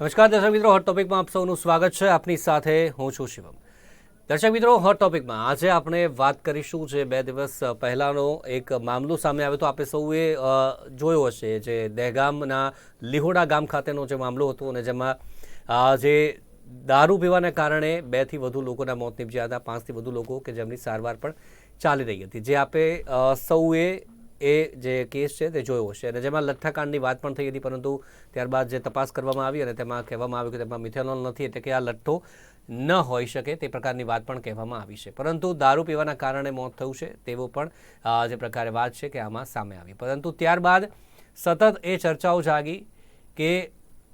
નમસ્કાર, દર્શક મિત્રો હોટ ટોપિકમાં આપ સૌનું સ્વાગત છે. આપની સાથે હું છું શિવમ. દર્શક મિત્રો હોટ ટોપિકમાં આજે આપણે વાત કરીશું જે બે દિવસ પહેલાંનો એક મામલો સામે આવ્યો હતો. આપણે સૌએ જોયો હશે જે દહેગામના લીહોડા ગામ ખાતેનો જે મામલો હતો અને જેમાં જે દારૂ પીવાના કારણે બેથી વધુ લોકોના મોત નીપજ્યા હતા પાંચથી વધુ લોકો કે જેમની સારવાર પણ ચાલી રહી હતી. જે આપે સૌએ એ જે કેસ છે તે જોયો હશે. અને જેમાં લઠ્ઠાકાંડની વાત પણ થઈ હતી, પરંતુ ત્યારબાદ જે તપાસ કરવામાં આવી અને તેમાં કહેવામાં આવ્યું કે તેમાં મિથેનોલ નથી, એટલે કે આ લઠ્ઠો ન હોઈ શકે તે પ્રકારની વાત પણ કહેવામાં આવી છે. પરંતુ દારૂ પીવાના કારણે મોત થયું છે, તેવો પણ જે પ્રકારે વાત છે કે આમાં સામે આવી. પરંતુ ત્યારબાદ સતત એ ચર્ચાઓ જાગી કે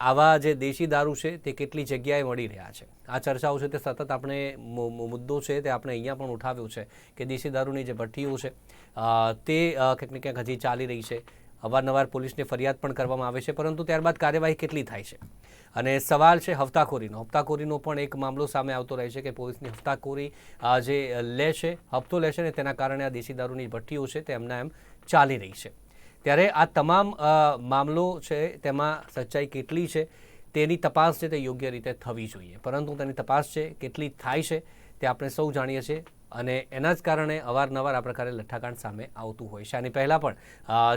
આવા જે દેશી દારૂ છે તે કેટલી જગ્યાએ મળી રહ્યા છે? આ ચર્ચાઓ છે તે સતત આપણે મુદ્દો છે તે આપણે અહીંયા પણ ઉઠાવ્યો છે કે દેશી દારૂની જે ભઠ્ઠીઓ છે તે અ, ક્યાંક ને ક્યાંક હજી ચાલી રહી છે. અવારનવાર પોલીસને ફરિયાદ પણ કરવામાં આવે છે પરંતુ ત્યારબાદ કાર્યવાહી કેટલી થાય છે? અને સવાલ છે હફતાખોરીનો હફતાખોરીનો પણ એક મામલો સામે આવતો રહે છે કે પોલીસની હફતાખોરી જે લે છે હપ્તો લે છે ને તેના કારણે આ દેશી દારૂની ભઠ્ઠીઓ છે તે એમના એમ ચાલી રહી છે. ત્યારે આ તમામ મામલો છે, તેમાં સચ્ચાઈ કેટલી છે, તેની તપાસ છે તે યોગ્ય રીતે થવી જોઈએ. પરંતુ તેની તપાસ છે કેટલી થાય છે તે આપણે સૌ જાણીએ છીએ અને એના જ કારણે અવારનવાર આ પ્રકારે લઠ્ઠાકાંડ સામે આવતું હોય છે. આની પહેલાં પણ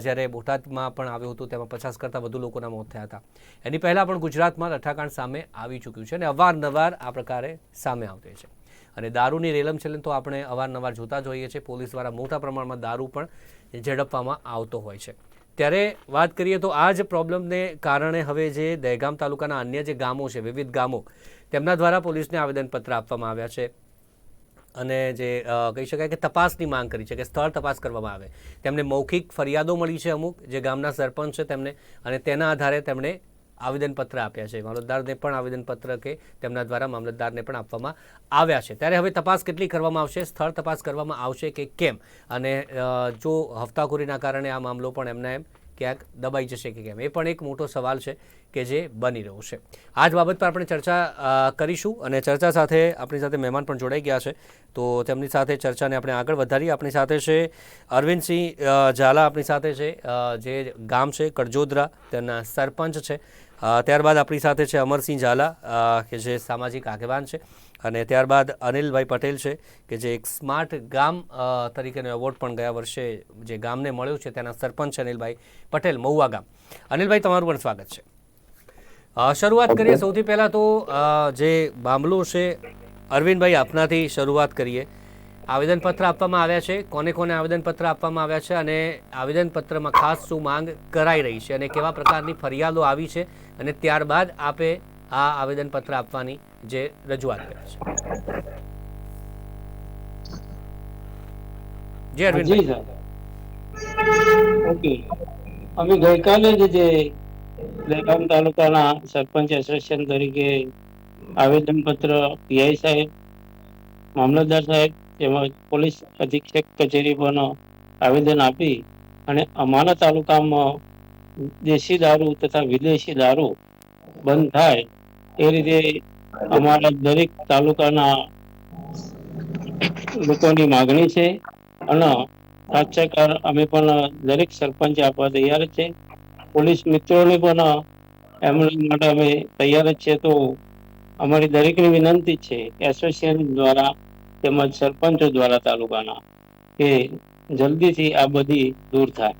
જ્યારે બોટાદમાં પણ આવ્યું હતું તેમાં પચાસ કરતાં વધુ લોકોના મોત થયા હતા. એની પહેલાં પણ ગુજરાતમાં લઠ્ઠાકાંડ સામે આવી ચૂક્યું છે અને અવારનવાર આ પ્રકારે સામે આવતી છે. અને દારૂની રેલમછેલમ તો આપણે અવારનવાર જોતા જ હોઈએ છીએ. પોલીસ દ્વારા મોટા પ્રમાણમાં દારૂ પણ ઝડપવામાં આવતો હોય છે. ત્યારે વાત કરીએ તો આ જ પ્રોબ્લેમને કારણે હવે જે દહેગામ તાલુકાના અન્ય જે ગામો છે, વિવિધ ગામો, તેમના દ્વારા પોલીસને આવેદનપત્ર આપવામાં આવ્યા છે. અને જે કહી શકાય કે તપાસની માંગ કરી છે કે સ્થળ તપાસ કરવામાં આવે. તેમને મૌખિક ફરિયાદો મળી છે અમુક. જે ગામના સરપંચ છે તેમને અને તેના આધારે તેમણે આવેદનપત્ર આપ્યા છે. મામલતદારને પણ આવેદનપત્ર કે તેમના દ્વારા મામલતદારને પણ આપવામાં આવ્યા છે. ત્યારે હવે તપાસ કેટલી કરવામાં આવશે? સ્થળ તપાસ કરવામાં આવશે કે કેમ? અને જો હફતાખોરીના કારણે આ મામલો પણ એમના એમ ક્યાંક દબાઈ જશે કે કેમ? એ પણ એક મોટો સવાલ છે કે જે બની રહ્યો છે. આ જ બાબત પર આપણે ચર્ચા કરીશું અને ચર્ચા સાથે આપણી સાથે મહેમાન પણ જોડાઈ ગયા છે. તો તેમની સાથે ચર્ચાને આપણે આગળ વધારીએ. આપણી સાથે છે અરવિંદસિંહ ઝાલા આપણી સાથે છે. જે ગામ છે, કડજોદરા, તેના સરપંચ છે. ત્યારબાદ આપણી સાથે છે અમરસિંહ ઝાલા કે જે સામાજિક આગેવાન છે. અને ત્યારબાદ અનિલભાઈ પટેલ છે કે જે એક સ્માર્ટ ગામ તરીકેનો એવોર્ડ પણ ગયા વર્ષે જે ગામને મળ્યો છે તેના સરપંચ અનિલભાઈ પટેલ મહુવા ગામ. અનિલભાઈ તમારું પણ સ્વાગત છે. શરૂઆત કરીએ. સૌથી પહેલાં તો જે મામલો છે અરવિંદભાઈ આપનાથી શરૂઆત કરીએ. આવેદનપત્ર આપવામાં આવ્યા છે. કોને કોને આવેદનપત્ર આપવામાં આવ્યા છે અને આવેદનપત્રમાં ખાસ શું માંગ કરાઈ રહી છે અને કેવા પ્રકારની ફરિયાદો આવી છે અને ત્યારબાદ આપે આ આવેદનપત્ર આપવાની જે રજૂઆત કરી છે. અમે ગઈકાલે જ જે દહેગામ તાલુકાના સરપંચ એસોસિએશન તરીકે આવેદનપત્ર પીઆઈ સાહેબ, મામલતદાર સાહેબ તેમજ પોલીસ અધિક્ષક કચેરી પણ આવેદન આપી અને અમારા તાલુકામાં દેશી દારૂ તથા વિદેશી દારૂ બંધ થાય એ રીતે અમારા દરેક તાલુકાના લોકોની માગણી છે અને રાજ્યકાર અમે પણ દરેક સરપંચ આપવા તૈયાર છે. પોલીસ મિત્રોને પણ એમના માટે અમે તૈયાર જ છે તો અમારી દરેકની વિનંતી છે. એસોસિએશન દ્વારા તેમજ સરપંચો દ્વારા તાલુકાના કે જલ્દીથી આ બધી દૂર થાય.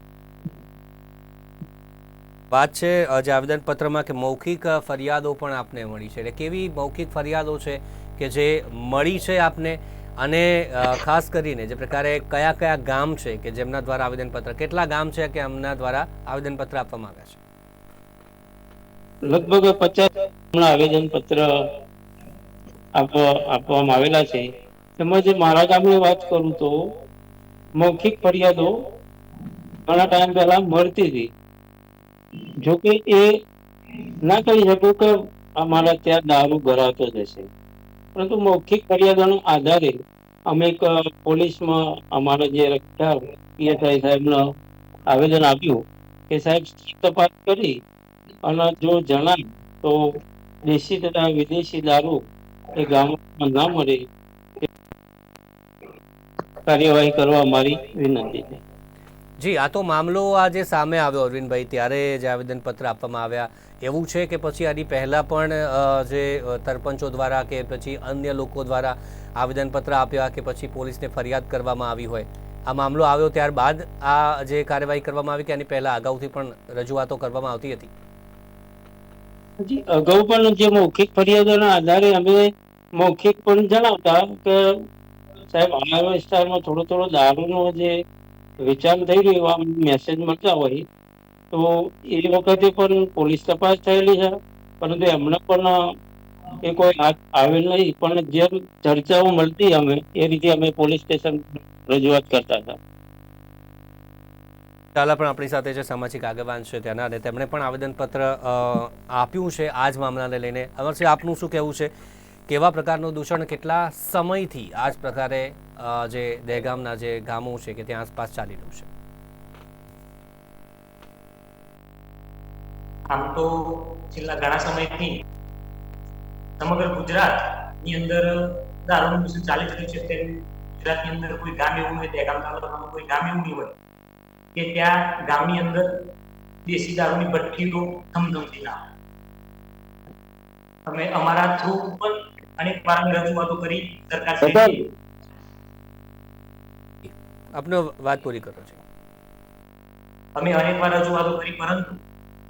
વાત છે જે આવેદનપત્રમાં કે મૌખિક ફરિયાદો પણ આપને મળી છે. એટલે કેવી મૌખિક ફરિયાદો છે કે જે મળી છે આપને અને ખાસ કરીને જે પ્રકારે કયા કયા ગામ છે કે જેમના દ્વારા આવેદનપત્ર કેટલા ગામ છે કે એમના દ્વારા આવેદનપત્ર આપવામાં આવ્યા છે? લગભગ પચાસ આવેદન પત્ર આપવામાં આવેલા છે. તેમજ મારા ગામની વાત કરું તો, મૌખિક ફરિયાદો ઘણા ટાઈમ પહેલા મળતી હતી. જોકે એ ના કહી શકું કે અમારા ત્યાં દારૂ ભરાતો જશે પરંતુ મૌખિક ફરિયાદોના આધારે અમે એક પોલીસમાં અમારા જે રક્ષા પીએસઆઈ સાહેબનો આવેદન આપ્યું કે સાહેબ તપાસ કરી અને જો જણાય તો દેશી તથા વિદેશી દારૂ એ ગામમાં ના મળે કાર્યવાહી કરવા મારી વિનંતી છે. જી આ તો મામલો આજે સામે આવ્યો અરવિંદભાઈ ત્યારે જે આવેદનપત્ર આપવામાં આવ્યા. એવું છે કે પછી આની પહેલાં પણ જે સરપંચો દ્વારા કે પછી અન્ય લોકો દ્વારા આવેદનપત્ર આપ્યા કે પછી પોલીસને ફરિયાદ કરવામાં આવી હોય. આ મામલો આવ્યો ત્યારબાદ આ જે કાર્યવાહી કરવામાં આવી કે આની પહેલાં અગાઉથી પણ રજૂઆતો કરવામાં આવતી હતી? જી અગાઉ પણ જે મૌખિક ફરિયાદોના આધારે અમે મૌખિક પણ જણાવતા કે સાહેબ અમારા વિસ્તારમાં થોડો થોડો દારૂનો જે વેચાણ થઈ રહ્યું એવા મેસેજ મળતા હોય, તો એ વખતે પણ પોલીસ તપાસ થયેલી છે. પરંતુ એમને પણ એ કોઈ આવેલ નહીં. પણ જેમ ચર્ચાઓ મળતી અમે, એ રીતે અમે પોલીસ સ્ટેશન રજૂઆત કરતા હતા. ચાલા પણ આપણી સાથે જે સામાજિક આગેવાન છે તેના અને તેમણે પણ આવેદનપત્ર આપ્યું છે આ જ મામલાને લઈને. અમરસિંહ આપનું શું કહેવું છે? કેવા પ્રકારનું દૂષણ કેટલા સમયથી આ જ પ્રકારે જે દહેગામના જે ગામો છે કે ત્યાં આસપાસ ચાલી રહ્યું છે આમ તો છેલ્લા ઘણા સમયથી સમગ્ર ગુજરાતની અંદર દારૂનું દૂષણ ચાલી રહ્યું છે તેમ ગુજરાતની અંદર કોઈ ગામ એવું હોય, દહેગામ તાલુકામાં કોઈ ગામ એવું નહીં હોય, કે ત્યાં ગામની અંદર દેશી દારૂની ભઠ્ઠીઓ ધમધમતી ના. અમે અમારા થ્રુ પણ અનેક વાર અમે રજૂઆતો કરી સરકાર. આપનો વાત પૂરી કરો છો. અમે અનેક વાર રજૂઆતો કરી પરંતુ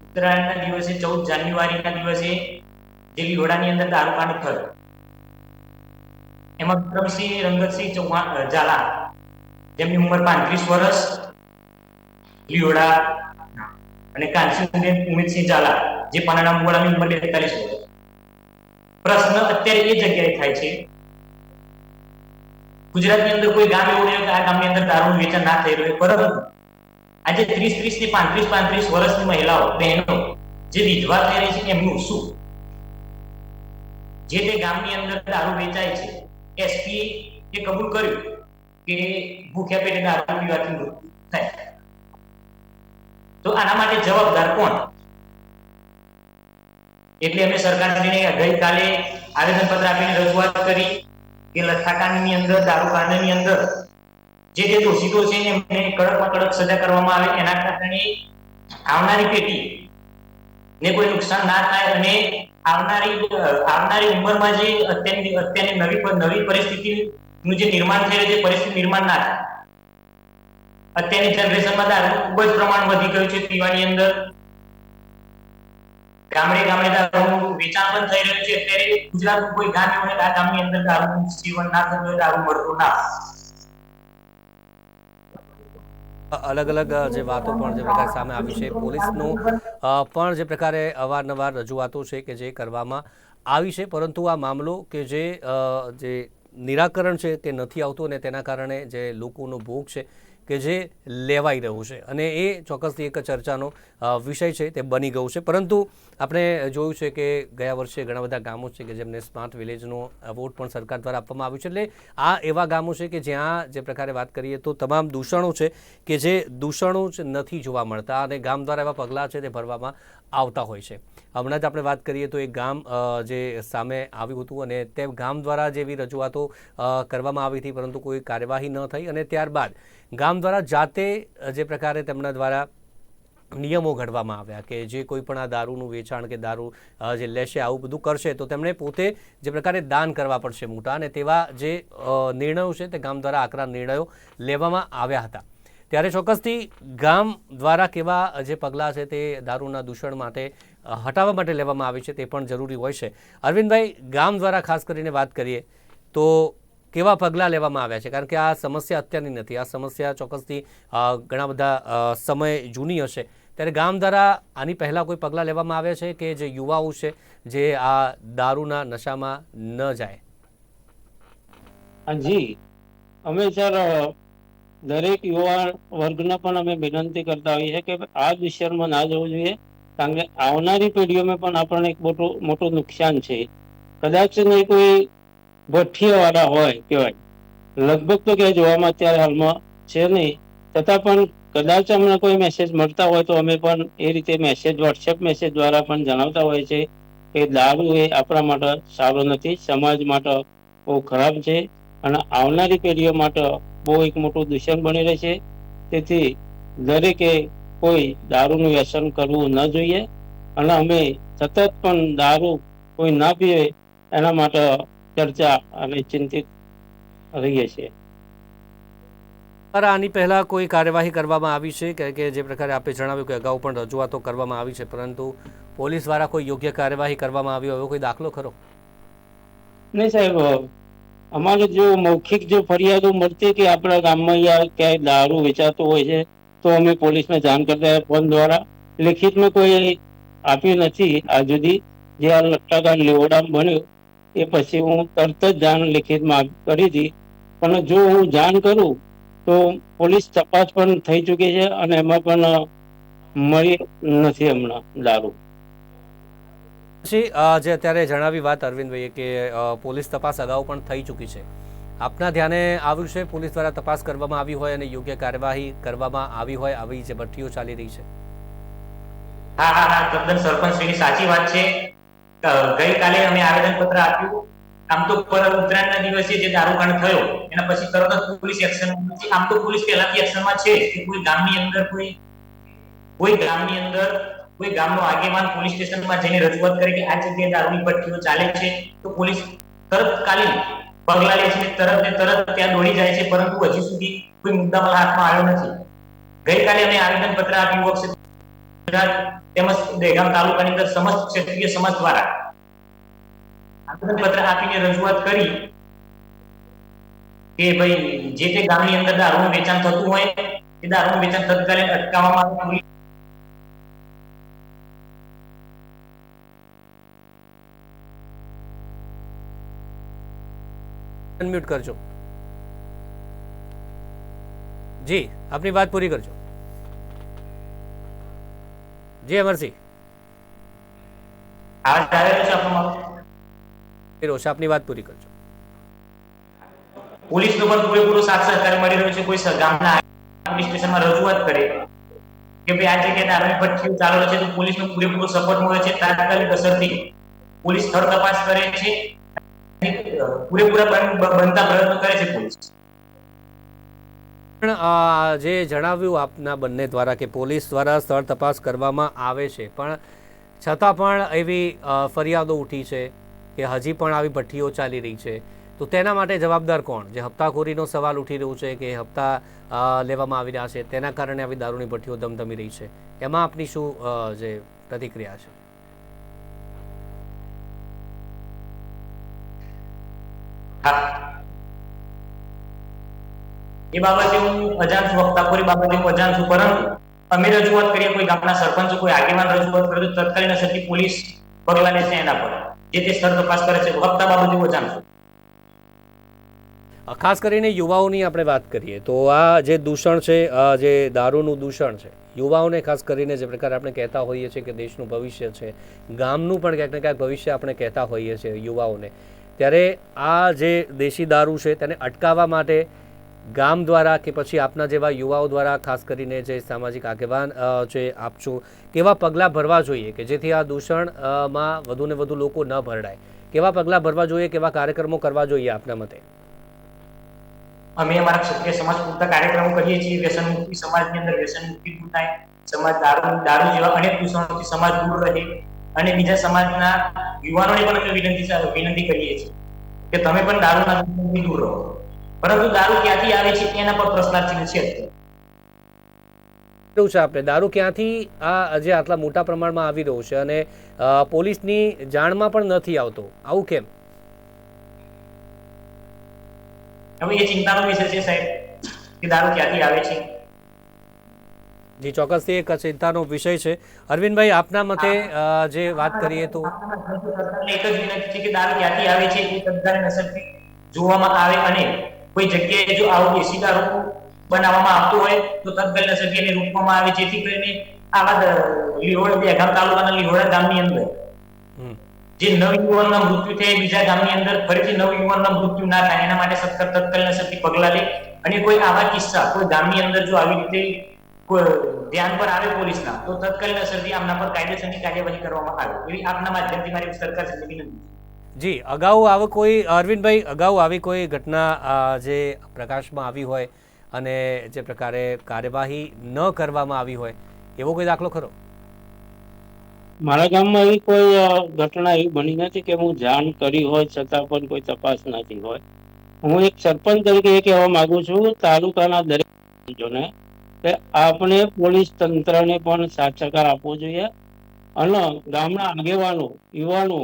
ઉત્તરાયણના દિવસે ચૌદ જાન્યુઆરીના દિવસે જે લીવડાની અંદર દારૂકાંડ થયો. એમાં વિક્રમસિંહ રંગતસિંહ ચૌહાણ ઝાલા. જેમની ઉંમર પાંત્રીસ વર્ષ લીહોડા અને કાંચીબેન ઉમેદસિંહ ઝાલા જે પાનાના મુવાડાની ઉંમર બેતાલીસ વર્ષ. પ્રશ્ન અત્યારે એ જગ્યાએ થાય છે. ગુજરાતની અંદર કોઈ ગામ એવું નહીં આ ગામની અંદર દારૂનું વેચાણ ના થઈ રહ્યું પરંતુ આજે ત્રીસ ત્રીસથી પાંત્રીસ પાંત્રીસ વર્ષની મહિલાઓ, બહેનો જે વિધવા થઈ રહી છે, એમનું શું? જે તે ગામની અંદર દારૂ વેચાય છે એસપી એ કબૂલ કર્યું કે ભૂખ્યા પેટે દારૂ પીવાથી મૃત્યુ થાય. તો આના માટે જવાબદાર કોણ? એટલે અમે સરકારશ્રીને ગઈકાલે આવેદનપત્ર આપીને રજૂઆત કરી કે લથાકાની અંદર, દારૂકાંડની અંદર જે જે દોષિતો છે એને કડકમાં કડક સજા કરવામાં આવે એના કારણે આવનારી પેઢી ને કોઈ નુકસાન ના થાય અને આવનારી આવનારી ઉંમરમાં જે અત્યારની અત્યારની નવી નવી પરિસ્થિતિનું જે નિર્માણ થઈ રહ્યું છે પરિસ્થિતિ નિર્માણ ના થાય. અત્યારની જનરેશનમાં દારૂ ખૂબ જ પ્રમાણ વધી ગયું છે, પીવાની અંદર. ગામડે ગામડે દારૂનું વેચાણ પણ થઈ રહ્યું છે. અત્યારે ગુજરાતનું કોઈ ગામ એવું આ ગામની અંદર દારૂનું સેવન ના થતું દારૂ મળતું ના અલગ અલગ જે વાતો પણ જે પ્રકારે સામે આવી છે પોલીસનું. પણ જે પ્રકારે અવારનવાર રજૂઆતો છે કે જે કરવામાં આવી છે, પરંતુ આ મામલો કે જે જે નિરાકરણ છે તે નથી આવતું અને તેના કારણે જે લોકોનો ભોગ છે કે જે લેવાઈ રહ્યું છે. અને એ ચોક્કસથી એક ચર્ચાનો વિષય છે, તે બની ગયું છે. પરંતુ આપણે જોયું છે કે ગયા વર્ષે ઘણા બધા ગામો છે કે જેમને સ્માર્ટ વિલેજનો વોટ પણ સરકાર દ્વારા આપવામાં આવ્યું છે. એટલે આ એવા ગામો છે કે જ્યાં જે પ્રકારે વાત કરીએ તો તમામ દૂષણો છે કે જે દૂષણો જ નથી જોવા મળતા. અને ગામ દ્વારા એવા પગલાં છે તે ભરવામાં આવતા હોય છે. હમણાં જ આપણે વાત કરીએ તો એક ગામ જે સામે આવ્યું હતું અને તે ગામ દ્વારા જેવી રજૂઆતો કરવામાં આવી હતી, પરંતુ કોઈ કાર્યવાહી ન થઈ અને ત્યારબાદ ગામ દ્વારા જાતે જે પ્રકારે તેમના દ્વારા નિયમો ઘડવામાં આવ્યા કે જે કોઈ પણ આ દારૂનું વેચાણ કે દારૂ જે લેશે, આવું બધું કરશે, તો તેમણે પોતે જે પ્રકારે દાન કરવા પડશે મોટા અને તેવા જે નિર્ણયો છે તે ગામ દ્વારા આકરા નિર્ણયો લેવામાં આવ્યા હતા. ત્યારે ચોક્કસથી ગામ દ્વારા કેવા જે પગલાં છે તે દારૂના દૂષણ માટે હટાવવા માટે લેવામાં આવે છે તે પણ જરૂરી હોય છે. અરવિંદભાઈ, ગામ દ્વારા ખાસ કરીને વાત કરીએ તો કેવા પગલાં લેવામાં આવ્યા છે? કારણ કે આ સમસ્યા અત્યારની નથી. આ સમસ્યા ચોક્કસથી ઘણા બધા સમય જૂની હશે. ત્યારે ગામ દ્વારા આની પહેલાં કોઈ પગલાં લેવામાં આવ્યા છે કે જે યુવાઓ છે જે આ દારૂના નશામાં ન જાય? જી. અમે સર દરેક યુવા વર્ગને પણ અમે વિનંતી કરતા હોઈએ કે આ દુષ્યમાં ના જવું જોઈએ, કારણ કે આવનારી પેઢીઓમાં પણ આપણને એક મોટું મોટું નુકસાન છે. કદાચ નહીં કોઈ ભઠ્ઠીવાળા હોય કહેવાય. લગભગ તો ક્યાંય જોવામાં અત્યારે હાલમાં છે નહીં. છતાં પણ કદાચ અમને કોઈ મેસેજ મળતા હોય તો અમે પણ એ રીતે મેસેજ વોટ્સએપ મેસેજ દ્વારા પણ જણાવતા હોય છે કે દારૂ એ આપણા માટે સારો નથી, સમાજ માટે બહુ ખરાબ છે. અને આવનારી પેઢીઓ માટે બહુ એક મોટું દૂષણ બની રહેશે. તેથી દરેકે કોઈ દારૂનું વ્યસન કરવું ન જોઈએ અને અમે સતત પણ દારૂ કોઈ ના પીવે એના માટે ચર્ચા અને ચિંતિત રહીએ છીએ. આની પહેલા કોઈ કાર્યવાહી કરવામાં આવી છે? કે કે જે પ્રકારે આપે જણાવ્યું કે અગાઉ પણ રજૂઆતો કરવામાં આવી છે પરંતુ પોલીસ દ્વારા કોઈ યોગ્ય કાર્યવાહી કરવામાં આવી હોય એવો કોઈ દાખલો ખરો? નહીં સાહેબ અમારે જો મૌખિક જો ફરિયાદો મળતી કે આપણા ગામમાં અહીંયા ક્યાંય દારૂ વેચાતો હોય છે, તો અમે પોલીસને જાણ કરતા ફોન દ્વારા. લેખિતમાં કોઈ આપ્યું નથી આ સુધી. જે આ લટ્ટાકાંડ લેવડામ બન્યો, એ પછી હું તરત જ જાણ લેખિતમાં કરી હતી પણ જો હું જાણ કરું, તો પોલીસ તપાસ પણ થઈ ચૂકી છે અને એમાં પણ મળી નથી હમણાં દારૂ. પછી જે અત્યારે જણાવી વાત અરવિંદભાઈએ કે પોલીસ તપાસ અગાઉ પણ થઈ ચૂકી છે. આપના ધ્યાને આવ્યું છે, પોલીસ દ્વારા તપાસ કરવામાં આવી હોય અને યોગ્ય કાર્યવાહી કરવામાં આવી હોય આવી જે ભઠ્ઠીઓ ચાલી રહી છે? હા હા હા, તદ્દન સરપંચશ્રીની સાચી વાત છે. ગઈકાલે અમે આવેદનપત્ર આપ્યું. આમ તો પર ઉત્તરાયણના દિવસે જે દારૂકાંડ થયો, એના પછી તરત જ પોલીસ એક્શન આમ તો પોલીસ પહેલાથી એક્શનમાં છે કે કોઈ ગામની અંદર કોઈ કોઈ ગામની અંદર કોઈ ગામનો આગેવાન પોલીસ સ્ટેશનમાં જઈને રજૂઆત કરે કે આ જગ્યાએ દારૂની ભઠ્ઠીઓ ચાલે છે, તો પોલીસ તરત પગલા લે છે તરત ને તરત ત્યાં દોડી જાય છે, પરંતુ હજી સુધી કોઈ મુદ્દામાલ હાથમાં આવ્યો નથી. ગઈકાલે અમે આવેદનપત્ર આપ્યું વખતે તેમજ દહેગામ તાલુકાની અંદર સમસ્ત ક્ષેત્રીય સમાજ દ્વારા આવેદનપત્ર આપીને રજૂઆત કરી કે ભાઈ, જે તે ગામની અંદર દારૂનું વેચાણ થતું હોય એ દારૂનું વેચાણ તત્કાલીન અટકાવવામાં આવે અનમ્યુટ કરજો. જી આપની વાત પૂરી કરજો. જી અમરસિંહ. રોશ આપની? વાત પૂરી કરજો. પોલીસનો પણ પૂરેપૂરો સાથ સહકાર મળી રહ્યો છે. કોઈ ગામના પોલીસ સ્ટેશનમાં રજૂઆત કરે કે ભાઈ આ જગ્યાએ દારૂની ભઠ્ઠીઓ ચાલુ છે તો પોલીસનો પૂરેપૂરો સપોર્ટ મળે છે. તાત્કાલિક અસરથી પોલીસ સ્થળ તપાસ કરે છે. પૂરેપૂરા બનતા પ્રયત્નો કરે છે પોલીસ. પણ જે જણાવ્યું આપના બંને દ્વારા કે પોલીસ દ્વારા સ્થળ તપાસ કરવામાં આવે છે, પણ છતાં પણ એવી ફરિયાદો ઉઠી છે કે હજી પણ આવી ભઠ્ઠીઓ ચાલી રહી છે. તો તેના માટે જવાબદાર કોણ? જે હપ્તાખોરીનો સવાલ ઉઠી રહ્યો છે કે હપ્તા લેવામાં આવી રહ્યા છે, તેના કારણે આવી દારૂની ભઠ્ઠીઓ ધમધમી રહી છે. એમાં આપની શું જે પ્રતિક્રિયા છે? એ બાબતે હું અજાણ છું હપ્તાખોરી બાબતે હું અજાણ છું, પરંતુ અમે રજૂઆત કરીએ, કોઈ ગામના સરપંચ, કોઈ આગેવાન રજૂઆત કરે તો તત્કાલીન અસરથી પોલીસ પગલા લેશે એના પર જે તે સ્થળ તપાસ કરે છે હપ્તા બાબતે હું અજાણ છું. ખાસ કરીને યુવાઓની આપણે વાત કરીએ, તો આ જે દૂષણ છે જે દારૂનું દૂષણ છે, યુવાઓને ખાસ કરીને જે પ્રકારે આપણે કહેતા હોઈએ છીએ કે દેશનું ભવિષ્ય છે, ગામનું પણ ક્યાંક ને ક્યાંક ભવિષ્ય આપણે કહેતા હોઈએ છીએ યુવાઓને. ત્યારે આ જે દેશી દારૂ છે, તેને અટકાવવા માટે ગામ દ્વારા કે પછી આપના જેવા યુવાઓ દ્વારા, ખાસ કરીને જે સામાજિક આગેવાન જે આપ છો, કેવા પગલાં ભરવા જોઈએ કે જેથી આ દૂષણમાં વધુ ને વધુ લોકો ન ભરડાય? કેવા પગલાં ભરવા જોઈએ, કેવા કાર્યક્રમો કરવા જોઈએ આપના મતે? અમે અમારા ક્ષત્રિય સમાજ પૂરતા કાર્યક્રમો કરીએ છીએ. વ્યસન મુક્તિ સમાજની અંદર વ્યસન મુક્તિ દૂર થાય સમાજ દારૂ દારૂ જેવા અનેક દૂષણોથી સમાજ દૂર રહે અને બીજા સમાજના યુવાનોને પણ અમે વિનંતી વિનંતી કરીએ છીએ કે તમે પણ દારૂના દૂર રહો. પરંતુ દારૂ ક્યાંથી આવે છે એના પર પ્રશ્નાર્થ છે કેવું છે આપણે દારૂ ક્યાંથી આ જે આટલા મોટા પ્રમાણમાં આવી રહ્યો છે અને પોલીસની જાણમાં પણ નથી આવતો. આવું કેમ? હવે એ ચિંતાનો વિષય છે સાહેબ કે દારૂ ક્યાંથી આવે છે? જી ચોક્કસથી એક ચિંતાનો વિષય છે. અરવિંદભાઈ આપના મતે જે વાત કરીએ તો? એક જ વિનંતી છે કે દારૂ ક્યાંથી આવે છે એ તત્કાલીન અસરથી જોવામાં આવે અને કોઈ જગ્યાએ જો આવું દેશી રૂપ બનાવવામાં આવતું હોય તો તત્કાલીન સભ્યને રોકવામાં આવે. જેથી કરીને આવા લીહોળ લીહોડ તાલુકાના લીહોડા ગામની અંદર જે નવયુવાનના મૃત્યુ થયા બીજા ગામની અંદર ફરીથી નવયુવાનના મૃત્યુ ના થાય. એના માટે સત્તર તત્કાલીન અસરથી પગલા લે. અને કોઈ આવા કિસ્સા કોઈ ગામની અંદર જો આવી રીતે ધ્યાન પર આવે પોલીસના તો તત્કાલીન અસરથી આમના પર કાયદેસરની કાર્યવાહી કરવામાં આવે. એવી આપના માધ્યમથી મારી સરકાર વિનંતી છે. જી, અગાઉ આવો કોઈ, અરવિંદભાઈ, અગાઉ આવી કોઈ ઘટના જે પ્રકાશમાં આવી હોય અને જે પ્રકારે કાર્યવાહી ન કરવામાં આવી હોય, એવો કોઈ દાખલો ખરો? મારા ગામમાં એવી કોઈ ઘટના એવી બની નથી કે હું જાણ કરી હોય, છતાં પણ કોઈ તપાસ નથી હોય. હું એક સરપંચ તરીકે એ કહેવા માંગુ છું, તાલુકાના દરેક કે આપણે પોલીસ તંત્રને પણ સાથ સહકાર આપવો જોઈએ. અને ગામના આગેવાનો, યુવાનો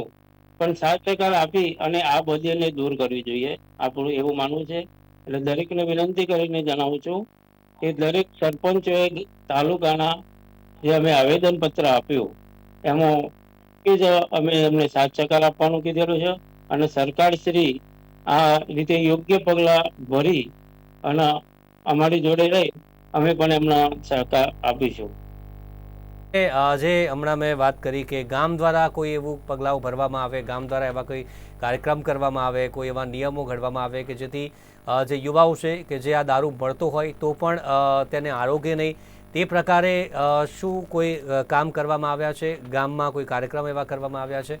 પણ સાથ સહકાર આપી અને આ બધીને દૂર કરવી જોઈએ. આપણું એવું માનવું છે. એટલે દરેકને વિનંતી કરીને જણાવું છું કે દરેક સરપંચોએ તાલુકાના જે અમે આવેદનપત્ર આપ્યું, એમાં જ અમે એમને સાથ સહકાર આપવાનું કીધેલું છે અને સરકાર શ્રી આ રીતે યોગ્ય પગલાં ભરી અને અમારી જોડે રહી અમે પણ એમના સહકાર આપીશું. એ, અ, જે હમણાં મેં વાત કરી કે ગામ દ્વારા કોઈ એવું પગલાઓ ભરવામાં આવે ગામ દ્વારા એવા કોઈ કાર્યક્રમ કરવામાં આવે કોઈ એવા નિયમો ઘડવામાં આવે કે જેથી જે યુવાઓ છે કે જે આ દારૂ મળતો હોય તો પણ તેને આરોગ્ય નહીં. તે પ્રકારે શું કોઈ કામ કરવામાં આવ્યા છે? ગામમાં કોઈ કાર્યક્રમ એવા કરવામાં આવ્યા છે?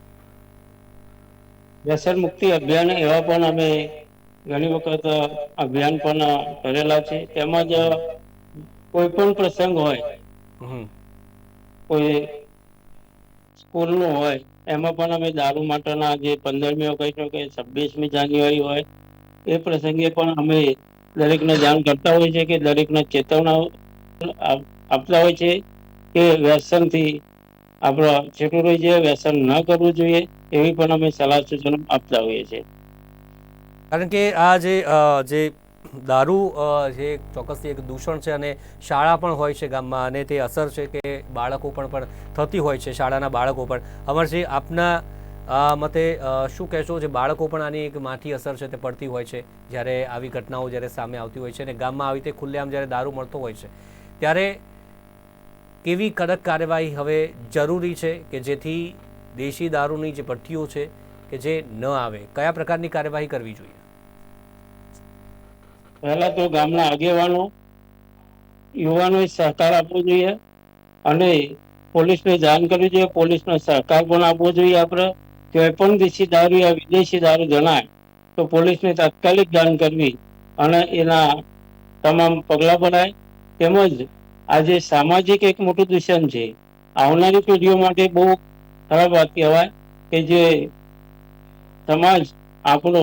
વ્યસન મુક્તિ અભિયાન એવા પણ અમે ઘણી વખત અભિયાન પણ કરેલા છે. તેમજ કોઈ પણ પ્રસંગ હોય કોઈ સ્કૂલનું હોય, એમાં પણ અમે દારૂ માટેના જે પંદરમી ઓગસ્ટ કે છવ્વીસમી જાન્યુઆરી હોય, એ પ્રસંગે પણ અમે દરેકને જાણ કરતા હોય છે કે દરેકને ચેતવણા આપ- આપતા હોય છે કે વ્યસનથી આપણો છેટું રહી જોઈએ વ્યસન ન કરવું જોઈએ, એવી પણ અમે સલાહ સૂચનો આપતા હોઈએ છીએ. કારણ કે આ જે જે દારૂ જે ચોક્કસથી એક દૂષણ છે અને શાળા પણ હોય છે ગામમાં અને તે અસર છે કે બાળકો પણ પણ થતી હોય છે, શાળાના બાળકો પણ. અમરજી આપના મતે શું કહેશો જે બાળકો પણ આની એક માઠી અસર છે તે પડતી હોય છે, જ્યારે આવી ઘટનાઓ જ્યારે સામે આવતી હોય છે અને ગામમાં આવી રીતે ખુલ્લેઆમ જ્યારે દારૂ મળતો હોય છે. ત્યારે કેવી કડક કાર્યવાહી હવે જરૂરી છે કે જેથી દેશી દારૂની જે ભઠ્ઠીઓ છે કે જે ન આવે? કયા પ્રકારની કાર્યવાહી કરવી જોઈએ? પહેલા તો ગામના આગેવાનો, યુવાનોએ સહકાર આપવો જોઈએ અને પોલીસને જાણ કરવી જોઈએ, પોલીસનો સહકાર પણ આપવો જોઈએ આપણે. કોઈ પણ દેશી દારૂ યા વિદેશી દારૂ જણાય, તો પોલીસને તાત્કાલિક જાણ કરવી અને એના તમામ પગલાં ભરાય. તેમજ આજે સામાજિક એક મોટું દૂષણ છે. આવનારી પેઢીઓ માટે બહુ ખરાબ વાત કહેવાય કે જે સમાજ આપણો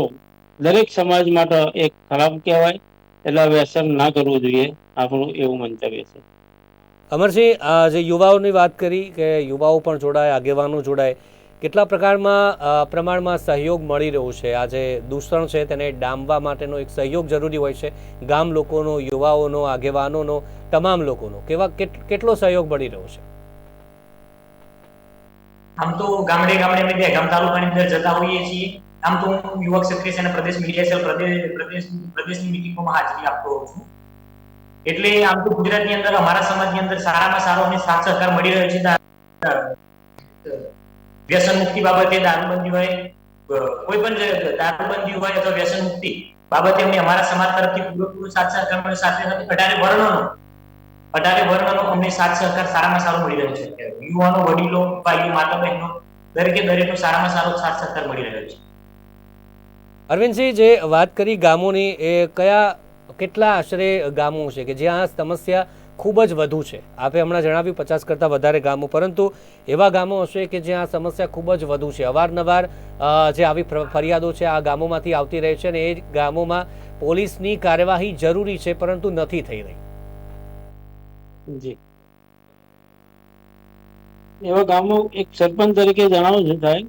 દરેક સમાજ માટે એક ખરાબ કહેવાય એટલે વ્યસન ના કરવું જોઈએ આપણું એવું મંતવ્ય છે. અમરસિંહ જે યુવાઓની વાત કરી કે યુવાઓ પણ જોડાય આગેવાનો જોડાય કેટલા પ્રકારમાં પ્રમાણમાં સહયોગ મળી રહ્યો છે? આ જે દૂષણ છે તેને ડામવા માટેનો એક સહયોગ જરૂરી હોય છે. ગામ લોકોનો યુવાઓનો આગેવાનોનો તમામ લોકોનો કેવા કેટ- કેટલો સહયોગ મળી રહ્યો છે? આમ તો ગામડે ગામડે અમે ગામ તાલુકાની અંદર જતા હોઈએ છીએ. આમ તો હું યુવક ક્ષત્રિય અને પ્રદેશ મીડિયા સેલ પ્રદેશ પ્રદેશ, પ્રદેશની મિટિંગોમાં હાજરી આપતો હોઉં છું. એટલે આમ તો ગુજરાતની અંદર, અમારા સમાજની અંદર સારામાં સારો અમને સાથ સહકાર મળી રહ્યો છે. વ્યસન મુક્તિ બાબતે દારૂબંધી હોય કોઈ પણ દારૂબંધી હોય અથવા વ્યસન મુક્તિ બાબતે અમને અમારા સમાજ તરફથી પૂરેપૂરો સાથ સહકાર મળ્યો. સાથે સાથે અઢારે વર્ણનો અઢારે વર્ણનો અમને સાથ સહકાર સારામાં સારો મળી રહ્યો છે. યુવાનો, વડીલો, ભાઈઓ માતા બહેનો દરેકે દરેકનો સારામાં સારો સાથ સહકાર મળી રહ્યો છે. અરવિંદસિંહ જે વાત કરી ગામોની, એ કયા, કેટલા આશરે ગામો છે કે જ્યાં સમસ્યા ખૂબ જ વધુ છે? આપે હમણાં જણાવ્યું પચાસ કરતાં વધારે ગામો, પરંતુ એવા ગામો હશે કે જ્યાં સમસ્યા ખૂબ જ વધુ છે. અવારનવાર જે આવી ફરિયાદો છે, આ ગામોમાંથી આવતી રહે છે અને એ ગામોમાં પોલીસની કાર્યવાહી જરૂરી છે, પરંતુ નથી થઈ રહી. જી. એવા ગામો, એક સરપંચ તરીકે જણાવું છું સાહેબ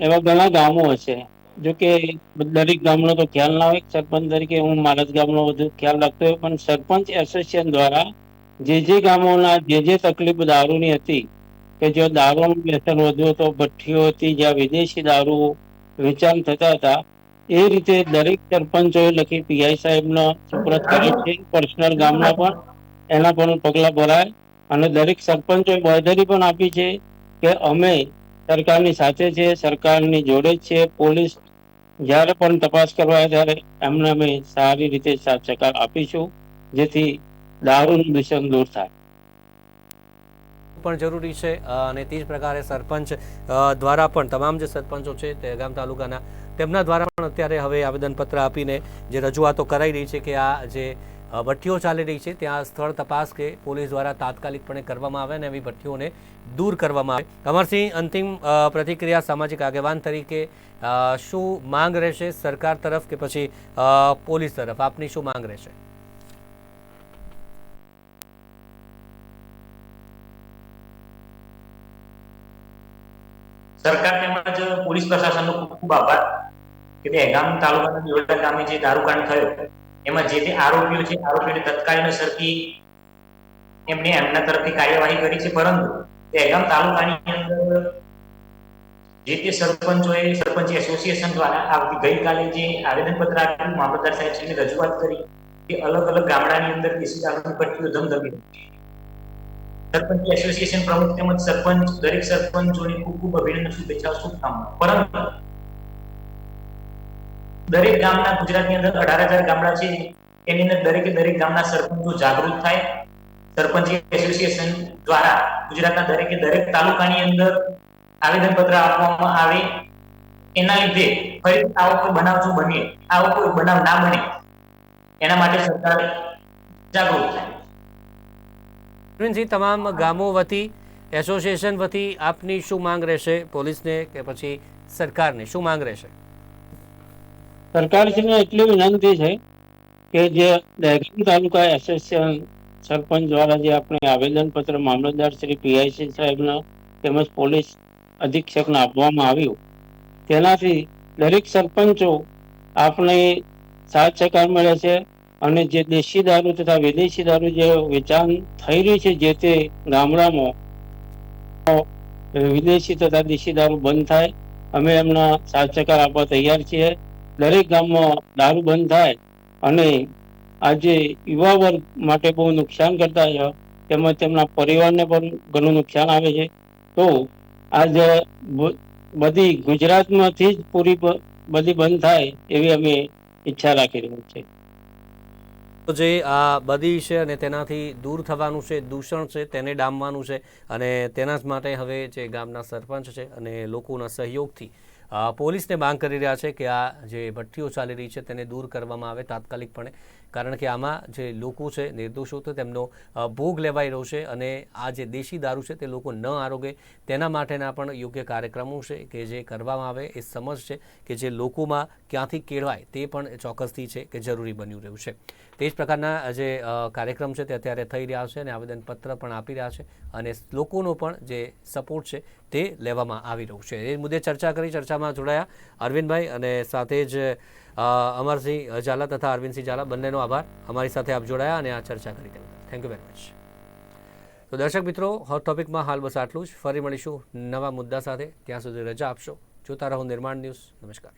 એવા ઘણા ગામો હશે. જો કે દરેક ગામનો તો ખ્યાલ ના હોય, સરપંચ તરીકે હું મારા ગામનો વધુ ખ્યાલ રાખતો હોય, પણ સરપંચ એસોસિએશન દ્વારા જે જે ગામોના જે જે તકલીફ દારૂની હતી, કે જો દારૂનું વ્યસન વધુ તો ભઠ્ઠીઓ હતી, જ્યાં વિદેશી દારૂ વેચાણ થતા હતા, એ રીતે દરેક સરપંચોએ લખી પીઆઈ સાહેબનો સુપ્રત કર્યો છે, પર્સનલ ગામના પણ, એના પણ પગલા ભરાય, અને દરેક સરપંચોએ બાંયધરી પણ આપી છે કે અમે સરકારની સાથે છે, સરકારની જોડે છે, પોલીસ જ્યારે પણ તપાસ કરવા ત્યારે એમને અમે સારી રીતે સાથ સહકાર આપીશું, જેથી દારૂનું દૂષણ દૂર થાય. પણ જરૂરી છે અને તે જ પ્રકારે સરપંચ દ્વારા પણ, તમામ જે સરપંચો છે, તે ગામ તાલુકાના, તેમના દ્વારા પણ અત્યારે હવે આવેદનપત્ર આપીને જે રજૂઆતો કરાઈ રહી છે કે આ જે ભઠ્ઠીઓ ચાલી રહી છે. ત્યાં સ્થળ તપાસ કે પોલીસ દ્વારા તાત્કાલિકપણે કરવામાં આવે અને એવી ભઠ્ઠીઓને દૂર કરવામાં આવે. અમરસિંહ અંતિમ પ્રતિક્રિયા સામાજિક આગેવાન તરીકે શું માંગ રહેશે સરકાર તરફ કે પછી પોલીસ તરફ? આપની શું માંગ રહેશે? સરકાર તેમજ પોલીસ પ્રશાસનનો ખૂબ ખૂબ આભાર કે દહેગામ તાલુકાના દારૂકાંડ થયો એમાં જે તે આરોપીઓ છે, આરોપીઓને તત્કાલીન સરકી એમને એમના તરફથી કાર્યવાહી કરી છે, પરંતુ દહેગામ તાલુકાની અંદર જે તે સરપંચોએ, સરપંચ એસોસિએશન દ્વારા આવતી ગઈકાલે જે આવેદનપત્ર આપ્યું, મામલતદાર સાહેબ રજૂઆત કરી કે અલગ અલગ ગામડાની અંદર દેશી દારૂની પટ્ટીઓ ધમધમી. સરપંચ એસોસિએશન પ્રમુખ તેમજ સરપંચ, દરેક સરપંચોને ખૂબ ખૂબ અભિનંદન, શુભેચ્છાઓ શુભકામના પરંતુ દરેક ગામના ગુજરાતની અંદર અઢાર હજાર ગામડા છે. એની અંદર દરેકે દરેક ગામના સરપંચો જાગૃત થાય. સરપંચ એસોસિએશન દ્વારા ગુજરાતના દરેકે દરેક તાલુકાની અંદર આવેદનપત્ર આપવામાં આવે. એના લીધે ફરી આવો કોઈ બનાવ જો બને, આવો કોઈ બનાવ ના બને, એના માટે સરકાર જાગૃત થાય. તમામ ગામો વતી એસોસિએશન વતી આપની શું માંગ રહેશે? પોલીસને કે પછી સરકારને શું માંગ રહેશે? સરકારશ્રીને એટલી વિનંતી છે કે જે દહેગામ તાલુકા એસોસિએશન સરપંચ દ્વારા જે આપણે આવેદનપત્ર મામલતદાર શ્રી પીઆઈસી સાહેબના તેમજ પોલીસ અધિક્ષકને આપવામાં આવ્યું, તેનાથી દરેક સરપંચો આપણે સાથ સહકાર મળે છે અને જે દેશી દારૂ તથા વિદેશી દારૂ જે વેચાણ થઈ રહ્યું છે જે તે ગામડામાં વિદેશી તથા દેશી દારૂ બંધ થાય, અમે એમના સાથ સહકાર આપવા તૈયાર છીએ. દરેક ગામમાં દારૂ બંધ થાય અને આજે યુવા વર્ગ માટે બહુ નુકસાન કરતા છે. તેમજ તેમના પરિવારને પણ ઘણું નુકસાન આવે છે. તો આજે બધી ગુજરાતમાંથી જ પૂરી બધી બંધ થાય એવી અમે ઈચ્છા રાખી રહ્યા છીએ. તો જે આ બદી છે અને તેનાથી દૂર થવાનું છે, દૂષણ છે, તેને ડામવાનું છે અને તેના જ માટે હવે જે ગામના સરપંચ છે અને લોકોના સહયોગથી પોલીસને માંગ કરી રહ્યા છે કે આ જે ભઠ્ઠીઓ ચાલી રહી છે તેને દૂર કરવામાં આવે તાત્કાલિકપણે. કારણ કે આમાં જે લોકો છે, નિર્દોષો, તો તેમનો ભોગ લેવાઈ રહ્યો છે અને આ જે દેશી દારૂ છે તે લોકો ન આરોગે. તેના માટેના પણ યોગ્ય કાર્યક્રમો છે કે જે કરવામાં આવે એ સમજ છે કે જે લોકોમાં ક્યાંથી કેળવાય તે પણ ચોક્કસથી છે કે જરૂરી બન્યું રહ્યું છે. તે જ પ્રકારના જે કાર્યક્રમ છે તે અત્યારે થઈ રહ્યા છે અને આવેદનપત્ર પણ આપી રહ્યા છે અને લોકોનો પણ જે સપોર્ટ છે તે લેવામાં આવી રહ્યું છે. એ મુદ્દે ચર્ચા કરી ચર્ચામાં જોડાયા અરવિંદભાઈ અને સાથે જ અમરસિંહ ઝાલા તથા અરવિંદસિંહ ઝાલા બંનેનો આભાર. અમારી સાથે આપ જોડાયા અને આ ચર્ચા કરી તેના થેન્ક યુ વેરી મચ તો દર્શક મિત્રો હોટ ટોપિકમાં હાલ બસ આટલું જ. ફરી મળીશું નવા મુદ્દા સાથે. ત્યાં સુધી રજા આપશો. જોતા રહો નિર્માણ ન્યૂઝ. નમસ્કાર.